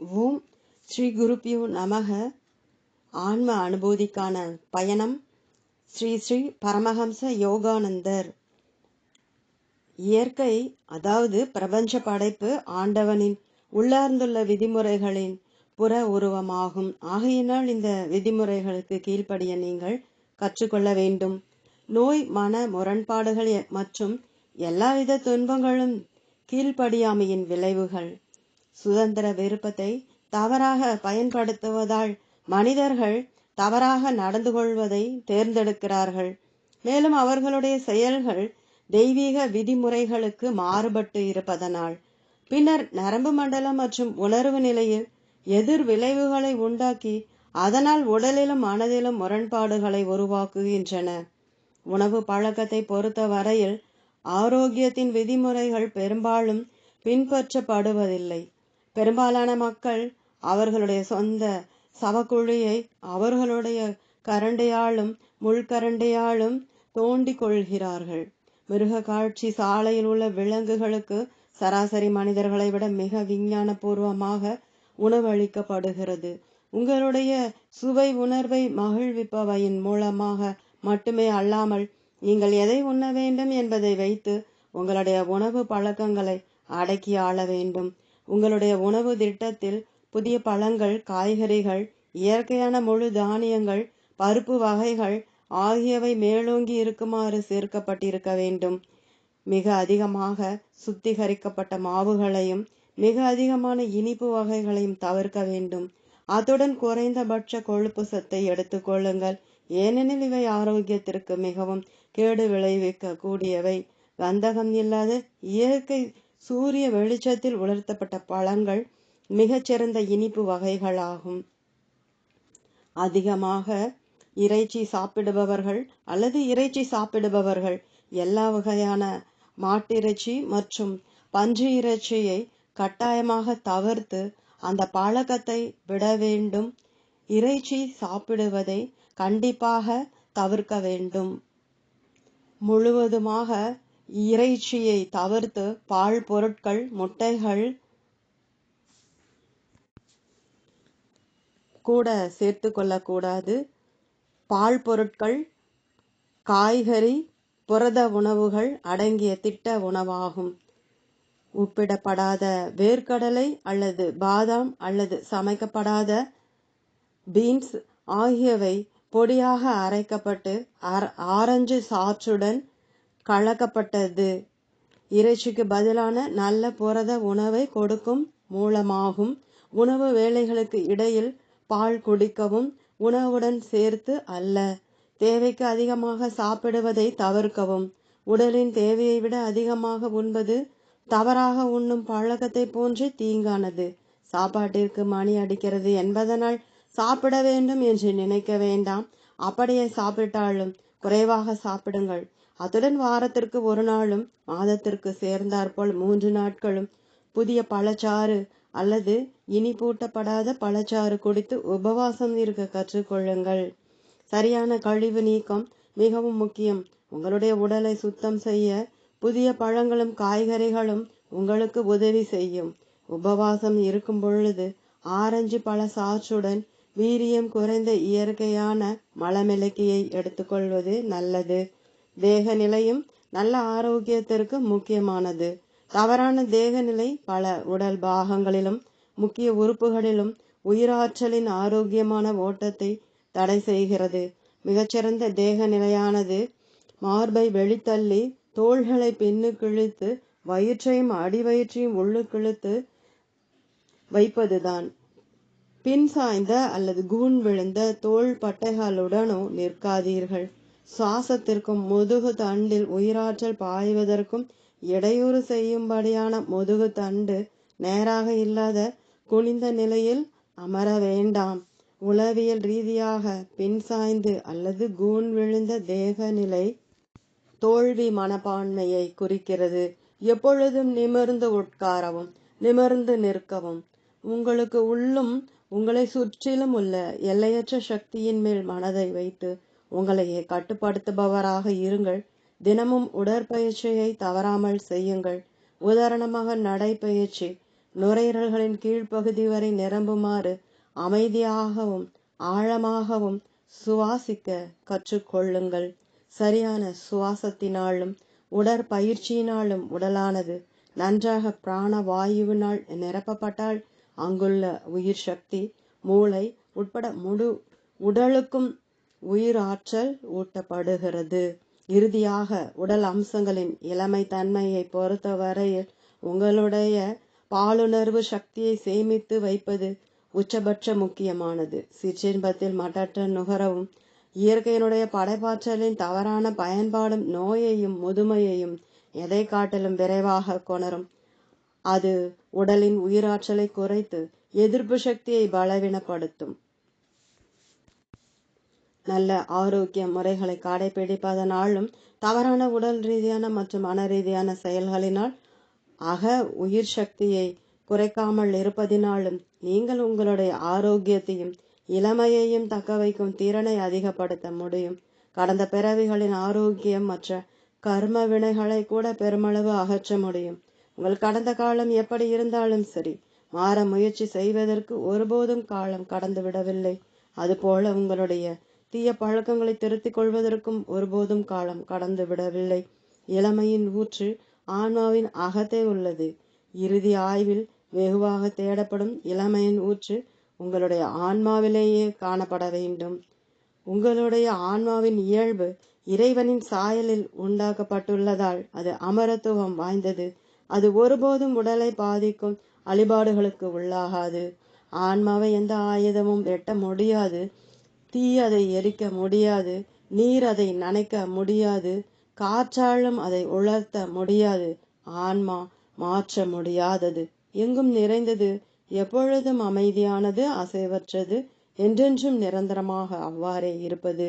ஓம் ஸ்ரீ குருப்பியோ நமக. ஆன்ம அனுபூதிக்கான பயணம் ஸ்ரீ ஸ்ரீ பரமஹம்ச யோகானந்தர். இயற்கை அதாவது பிரபஞ்ச படைப்பு ஆண்டவனின் உள்ளார்ந்துள்ள விதிமுறைகளின் புற உருவமாகும். ஆகையினால் இந்த விதிமுறைகளுக்கு கீழ்ப்படிய நீங்கள் கற்றுக்கொள்ள வேண்டும். நோய் மன முரண்பாடுகள் மற்றும் எல்லாவித துன்பங்களும் கீழ்ப்படியாமையின் விளைவுகள். சுதந்திர விருப்பத்தை தவறாக பயன்படுத்துவதால் மனிதர்கள் தவறாக நடந்து கொள்வதை தேர்ந்தெடுக்கிறார்கள். மேலும் அவர்களுடைய செயல்கள் தெய்வீக விதிமுறைகளுக்கு மாறுபட்டு இருப்பதனால் பின்னர் நரம்பு மண்டலம் மற்றும் உணர்வு நிலையில் எதிர் விளைவுகளை உண்டாக்கி அதனால் உடலிலும் மனதிலும் முரண்பாடுகளை உருவாக்குகின்றன. உணவு பழக்கத்தை பொறுத்த வரையில் ஆரோக்கியத்தின் விதிமுறைகள் பெரும்பாலும் பின்பற்றப்படுவதில்லை. பெரும்பாலான மக்கள் அவர்களுடைய சொந்த சவக்குழியை அவர்களுடைய கரண்டையாலும் முள்கரண்டையாலும் தோண்டிக் கொள்கிறார்கள் மிருக காட்சி சாலையில் உள்ள விலங்குகளுக்கு சராசரி மனிதர்களை விட மிக விஞ்ஞானபூர்வமாக உணவளிக்கப்படுகிறது. உங்களுடைய சுவை உணர்வை மகிழ்விப்பவையின் மூலமாக மட்டுமே அல்லாமல் நீங்கள் எதை உண்ண வேண்டும் என்பதை வைத்து உங்களுடைய உணவு பழக்கங்களை அடக்கி ஆள வேண்டும். உங்களுடைய உணவு திட்டத்தில் புதிய பழங்கள் காய்கறிகள் இயற்கையான முழு தானியங்கள் பருப்பு வகைகள் ஆகியவை மேலோங்கி இருக்குமாறு சேர்க்கப்பட்டிருக்க வேண்டும். மிக அதிகமாக சுத்திகரிக்கப்பட்ட மாவுகளையும் மிக அதிகமான இனிப்பு வகைகளையும் தவிர்க்க வேண்டும். அத்துடன் குறைந்தபட்ச கொழுப்பு சத்தை எடுத்துக்கொள்ளுங்கள் ஏனெனில் இவை ஆரோக்கியத்திற்கு மிகவும் கேடு விளைவிக்க கூடியவை கந்தகம் இல்லாத இயற்கை சூரிய வெளிச்சத்தில் உலர்த்தப்பட்ட பழங்கள் மிகச்சிறந்த இனிப்பு வகைகளாகும். அதிகமாக இறைச்சி சாப்பிடுபவர்கள் அல்லது இறைச்சி சாப்பிடுபவர்கள் எல்லா வகையான மாட்டிறைச்சி மற்றும் பன்றி இறைச்சியை கட்டாயமாக தவிர்த்து அந்த பழக்கத்தை விட வேண்டும். இறைச்சி சாப்பிடுவதை கண்டிப்பாக தவிர்க்க வேண்டும். முழுவதுமாக இறைச்சியை தவிர்த்து பால் பொருட்கள் முட்டைகள் கூட சேர்த்து கொள்ளக்கூடாது. பால் பொருட்கள் காய்கறி புரத உணவுகள் அடங்கிய திட்ட உணவாகும். உப்பிடப்படாத வேர்க்கடலை அல்லது பாதாம் அல்லது சமைக்கப்படாத பீன்ஸ் ஆகியவை பொடியாக அரைக்கப்பட்டு ஆரஞ்சு சாற்றுடன் கலக்கப்பட்டது. இறைச்சிக்கு பதிலான நல்ல புரத உணவை கொடுக்கும் மூலமாகும். உணவு வேலைகளுக்கு இடையில் பால் குடிக்கவும் உணவுடன் சேர்த்து அல்ல. தேவைக்கு அதிகமாக சாப்பிடுவதை தவிர்க்கவும். உடலின் தேவையை விட அதிகமாக உண்பது தவறாக உண்ணும் பழக்கத்தை போன்று தீங்கானது. சாப்பாட்டிற்கு மணி அடிக்கிறது என்பதனால் சாப்பிட வேண்டும் என்று நினைக்க வேண்டாம். அப்படியே சாப்பிட்டாலும் குறைவாக சாப்பிடுங்கள். அத்துடன் வாரத்திற்கு ஒரு நாளும் மாதத்திற்கு சேர்ந்தாற்போல் மூன்று நாட்களும் புதிய பழச்சாறு அல்லது இனிப்பூட்டப்படாத பழச்சாறு குடித்து உபவாசம் இருக்க கற்றுக்கொள்ளுங்கள் சரியான கழிவு நீக்கம் மிகவும் முக்கியம். உங்களுடைய உடலை சுத்தம் செய்ய புதிய பழங்களும் காய்கறிகளும் உங்களுக்கு உதவி செய்யும். உபவாசம் இருக்கும் பொழுது ஆரஞ்சு பழ சாற்றுடன் வீரியம் குறைந்த இயற்கையான மலமிளக்கியை எடுத்துக்கொள்வது நல்லது. தேக நிலையும் நல்ல ஆரோக்கியத்திற்கு முக்கியமானது. தவறான தேக நிலை பல உடல் பாகங்களிலும் முக்கிய உறுப்புகளிலும் உயிராற்றலின் ஆரோக்கியமான ஓட்டத்தை தடை செய்கிறது. மிகச்சிறந்த தேக நிலையானது மார்பை வெளித்தள்ளி தோள்களை பின்னுக்கிழித்து வயிற்றையும் அடிவயிற்றையும் உள்ளுக்கு இழுத்து வைப்பதுதான். பின் சாய்ந்த அல்லது கூன் விழுந்த தோள் பட்டைகளுடனோ நிற்காதீர்கள். சுவாசத்திற்கும் முதுகு தண்டில் உயிராற்றல் பாய்வதற்கும் இடையூறு செய்யும்படியான முதுகு தண்டு நேராக இல்லாத குனிந்த நிலையில் அமர வேண்டாம். உளவியல் ரீதியாக பின் சாய்ந்து அல்லது கூன் விழுந்த தேக நிலை தோல்வி மனப்பான்மையை குறிக்கிறது. எப்பொழுதும் நிமிர்ந்து உட்காரவும் நிமிர்ந்து நிற்கவும். உங்களுக்கு உள்ளும் உங்களை சுற்றிலும் உள்ள எல்லையற்ற சக்தியின் மேல் மனதை வைத்து உங்களையே கட்டுப்படுத்துபவராக இருங்கள். தினமும் உடற்பயிற்சியை தவறாமல் செய்யுங்கள். உதாரணமாக நடைப்பயிற்சி நுரையீரல்களின் கீழ்ப்பகுதி வரை நிரம்புமாறு அமைதியாகவும் ஆழமாகவும் சுவாசிக்க கற்றுக்கொள்ளுங்கள். சரியான சுவாசத்தினாலும் உடற்பயிற்சியினாலும் உடலானது நன்றாக பிராண வாயுவினால் நிரப்பப்பட்டால் அங்குள்ள உயிர் சக்தி மூளை உட்பட முழு உடலுக்கும் உயிர் ஆற்றல் ஊட்டப்படுகிறது. இறுதியாக உடல் அம்சங்களின் இளமை தன்மையை பொறுத்தவரையில் உங்களுடைய பாலுணர்வு சக்தியை சேமித்து வைப்பது உச்சபட்ச முக்கியமானது. சிற்றின்பத்தில் மட்டற்ற நுகரவும் இயற்கையினுடைய படைப்பாற்றலின் தவறான பயன்பாடும் நோயையும் முதுமையையும் எதை காட்டிலும் விரைவாக கொணரும். அது உடலின் உயிராற்றலை குறைத்து எதிர்ப்பு சக்தியை பலவீனப்படுத்தும். நல்ல ஆரோக்கிய முறைகளை கடைபிடிப்பதனாலும் தவறான உடல் ரீதியான மற்றும் மன ரீதியான செயல்களினால் அக உயிர் சக்தியை குறைக்காமல் இருப்பதினாலும் நீங்கள் உங்களுடைய ஆரோக்கியத்தையும் இளமையையும் தக்க வைக்கும் திறனை அதிகப்படுத்த முடியும். கடந்த பிறவிகளின் ஆரோக்கியம் மற்ற கர்ம வினைகளை கூட பெருமளவு அகற்ற முடியும். உங்கள் கடந்த காலம் எப்படி இருந்தாலும் சரி மாற முயற்சி செய்வதற்கு ஒருபோதும் காலம் கடந்து விடவில்லை அதுபோல உங்களுடைய தீய பழக்கங்களை திருத்திக் கொள்வதற்கும் ஒருபோதும் காலம் கடந்து விடவில்லை. இளமையின் ஊற்று ஆன்மாவின் அகத்தே உள்ளது. இறுதி ஆய்வில் வெகுவாக தேடப்படும் இளமையின் ஊற்று உங்களுடைய ஆன்மாவிலேயே காணப்பட வேண்டும். உங்களுடைய ஆன்மாவின் இயல்பு இறைவனின் சாயலில் உண்டாக்கப்பட்டுள்ளதால் அது அமரத்துவம் வாய்ந்தது. அது ஒருபோதும் உடலை பாதிக்கும் அழிபாடுகளுக்கு உள்ளாகாது. ஆன்மாவை எந்த ஆயுதமும் வெட்ட முடியாது. தீ அதை எரிக்க முடியாது நீர் அதை நனைக்க முடியாது காற்றாலும் அதை உலர்த்த முடியாது ஆன்மா மாற்ற முடியாதது. எங்கும் நிறைந்தது எப்பொழுதும் அமைதியானது அசைவற்றது என்றென்றும் நிரந்தரமாக அவ்வாறே இருப்பது.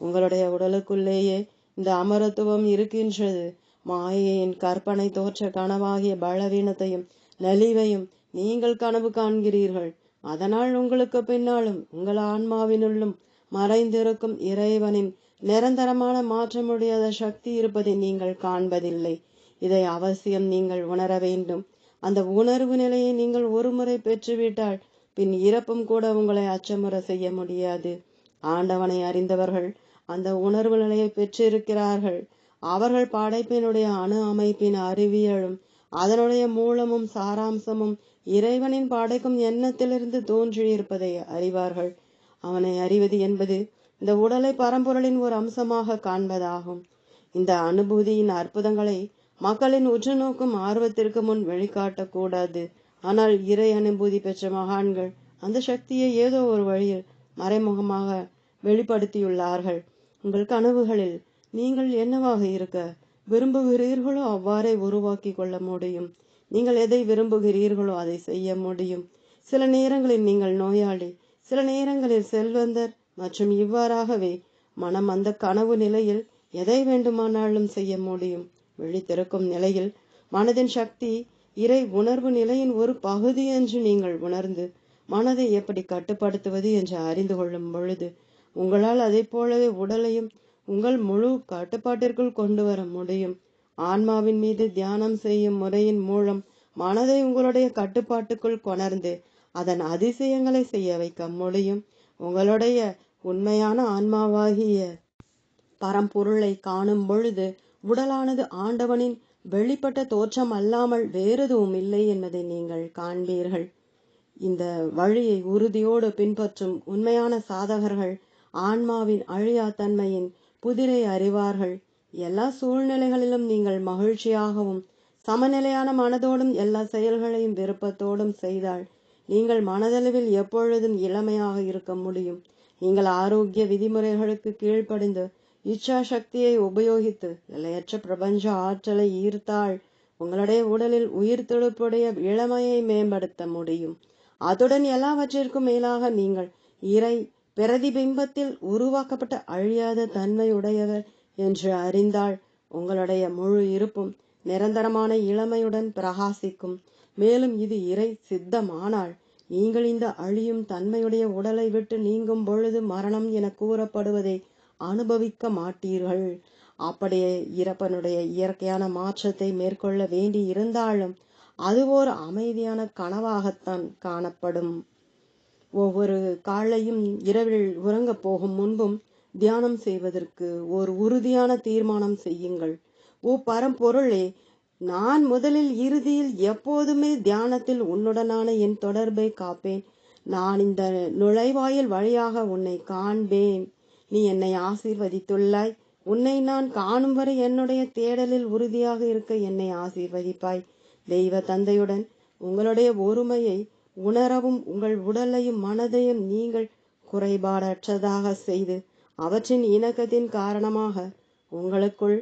உங்களுடைய உடலுக்குள்ளேயே இந்த அமரத்துவம் இருக்கின்றது. மாயையின் கற்பனை தோற்ற கனவாகிய பலவீனத்தையும் நலிவையும் நீங்கள் கனவு காண்கிறீர்கள். அதனால் உங்களுக்கு பின்னாலும் உங்கள் ஆன்மாவினுள்ளும் மறைந்திருக்கும் இறைவனின் நிரந்தரமான மாற்ற முடியாத சக்தி இருப்பதை நீங்கள் காண்பதில்லை. இதை அவசியம் நீங்கள் உணர வேண்டும். அந்த உணர்வு நிலையை நீங்கள் ஒருமுறை பெற்றுவிட்டால் பின் இறப்பும் கூட உங்களை அச்சமுற செய்ய முடியாது. ஆண்டவனை அறிந்தவர்கள் அந்த உணர்வு நிலையை பெற்றிருக்கிறார்கள். அவர்கள் படைப்பினுடைய அணு அமைப்பின் அறிவியலும் அதனுடைய மூலமும் சாராம்சமும் இறைவனின் படைக்கும் எண்ணத்திலிருந்து தோன்றியிருப்பதை அறிவார்கள். அவனை அறிவது என்பது இந்த உடலை பரம்பொருளின் ஒரு அம்சமாக காண்பதாகும். இந்த அனுபூதியின் அற்புதங்களை மக்களின் உற்று நோக்கும் ஆர்வத்திற்கு முன் வெளிக்காட்டக்கூடாது. ஆனால் இறை அனுபூதி பெற்ற மகான்கள் அந்த சக்தியை ஏதோ ஒரு வழியில் மறைமுகமாக வெளிப்படுத்தியுள்ளார்கள். உங்கள் கனவுகளில் நீங்கள் என்னவாக இருக்க விரும்புகிறீர்களோ அவ்வாறே உருவாக்கி கொள்ள முடியும். நீங்கள் எதை விரும்புகிறீர்களோ அதை செய்ய முடியும். சில நேரங்களில் நீங்கள் நோயாளி சில நேரங்களில் செல்வந்தர் மற்றும் இவ்வாறாகவே மனம் அந்த கனவு நிலையில் எதை வேண்டுமானாலும் செய்ய முடியும். விழித்திருக்கும் நிலையில் மனதின் சக்தி இறை உணர்வு நிலையின் ஒரு பகுதி என்று நீங்கள் உணர்ந்து மனதை எப்படி கட்டுப்படுத்துவது என்று அறிந்து கொள்ளும் பொழுது உங்களால் அதை போலவே உடலையும் உங்கள் முழு கட்டுப்பாட்டிற்குள் கொண்டு வர முடியும். ஆன்மாவின் மீது தியானம் செய்யும் முறையின் மூலம் மனதை உங்களுடைய கட்டுப்பாட்டுக்குள் கொணர்ந்து அதன் அதிசயங்களை செய்ய வைக்க முடியும். உங்களுடைய உண்மையான ஆன்மாவாகிய பரம்பொருளை காணும் பொழுது உடலானது ஆண்டவனின் வெளிப்பட்ட தோற்றம் அல்லாமல் வேறெதுவும் இல்லை என்பதை நீங்கள் காண்பீர்கள். இந்த வழியை உறுதியோடு பின்பற்றும் உண்மையான சாதகர்கள் ஆன்மாவின் அழியா தன்மையின் புதிரை அறிவார்கள். எல்லா சூழ்நிலைகளிலும் நீங்கள் மகிழ்ச்சியாகவும் சமநிலையான மனதோடும் எல்லா செயல்களையும் விருப்பத்தோடும் செய்தால் நீங்கள் மனதளவில் எப்பொழுதும் இளமையாக இருக்க முடியும். நீங்கள் ஆரோக்கிய விதிமுறைகளுக்கு கீழ்ப்படிந்து இச்சா சக்தியை உபயோகித்து எல்லையற்ற பிரபஞ்ச ஆற்றலை ஈர்த்தால் உங்களுடைய உடலில் உயிர் துடுப்புடைய இளமையை மேம்படுத்த முடியும். அத்துடன் எல்லாவற்றிற்கும் மேலாக நீங்கள் இறை பிரதிபிம்பத்தில் உருவாக்கப்பட்ட அழியாத தன்மையுடையவர் என்று அறிந்தால் உங்களுடைய முழு இருப்பும் நிரந்தரமான இளமையுடன் பிரகாசிக்கும். மேலும் இது இறை சித்தமானால் நீங்கள் இந்த அழியும் தன்மையுடைய உடலை விட்டு நீங்கும் பொழுது மரணம் என கூறப்படுவதை அனுபவிக்க மாட்டீர்கள். அப்படியே இறப்பனுடைய இயற்கையான மாற்றத்தை மேற்கொள்ள வேண்டி இருந்தாலும் அது ஓர் அமைதியான கனவாகத்தான் காணப்படும். ஒவ்வொரு காலையும் இரவில் உறங்கப் போகும் முன்பும் தியானம் செய்வதற்கு ஒரு உறுதியான தீர்மானம் செய்யுங்கள். ஓ பரம்பொருளே நான் முதலில் இறுதியில் எப்போதுமே தியானத்தில் உன்னுடனான என் தொடர்பை காப்பேன். நான் இந்த நுழைவாயில் வழியாக உன்னை காண்பேன். நீ என்னை ஆசீர்வதித்துள்ளாய். உன்னை நான் காணும் வரை என்னுடைய தேடலில் உறுதியாக இருக்க என்னை ஆசீர்வதிப்பாய். தெய்வ தந்தையுடன் உங்களுடைய ஒருமையை உணரவும் உங்கள் உடலையும் மனதையும் நீங்கள் குறைபாடற்றதாக செய்து அவற்றின் இணக்கத்தின் காரணமாக உங்களுக்குள்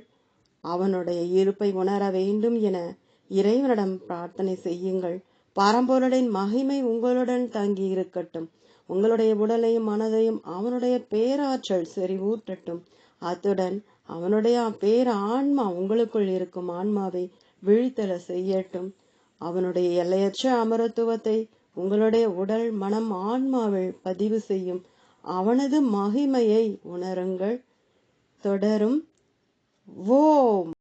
அவனுடைய இருப்பை உணர வேண்டும் என இறைவனிடம் பிரார்த்தனை செய்யுங்கள். பரம்பொருளின் மகிமை உங்களுடன் தங்கி இருக்கட்டும் உங்களுடைய உடலையும் மனதையும் அவனுடைய பேராற்றல் செறிவூட்டட்டும். அத்துடன் அவனுடைய பேர ஆன்மா உங்களுக்குள் இருக்கும் ஆன்மாவை விழித்தல செய்யட்டும். அவனுடைய எல்லையற்ற அமரத்துவத்தை உங்களுடைய உடல் மனம் ஆன்மாவில் பதிவு செய்யும் அவனது மகிமையை உணருங்கள். தொடரும். ஓம்.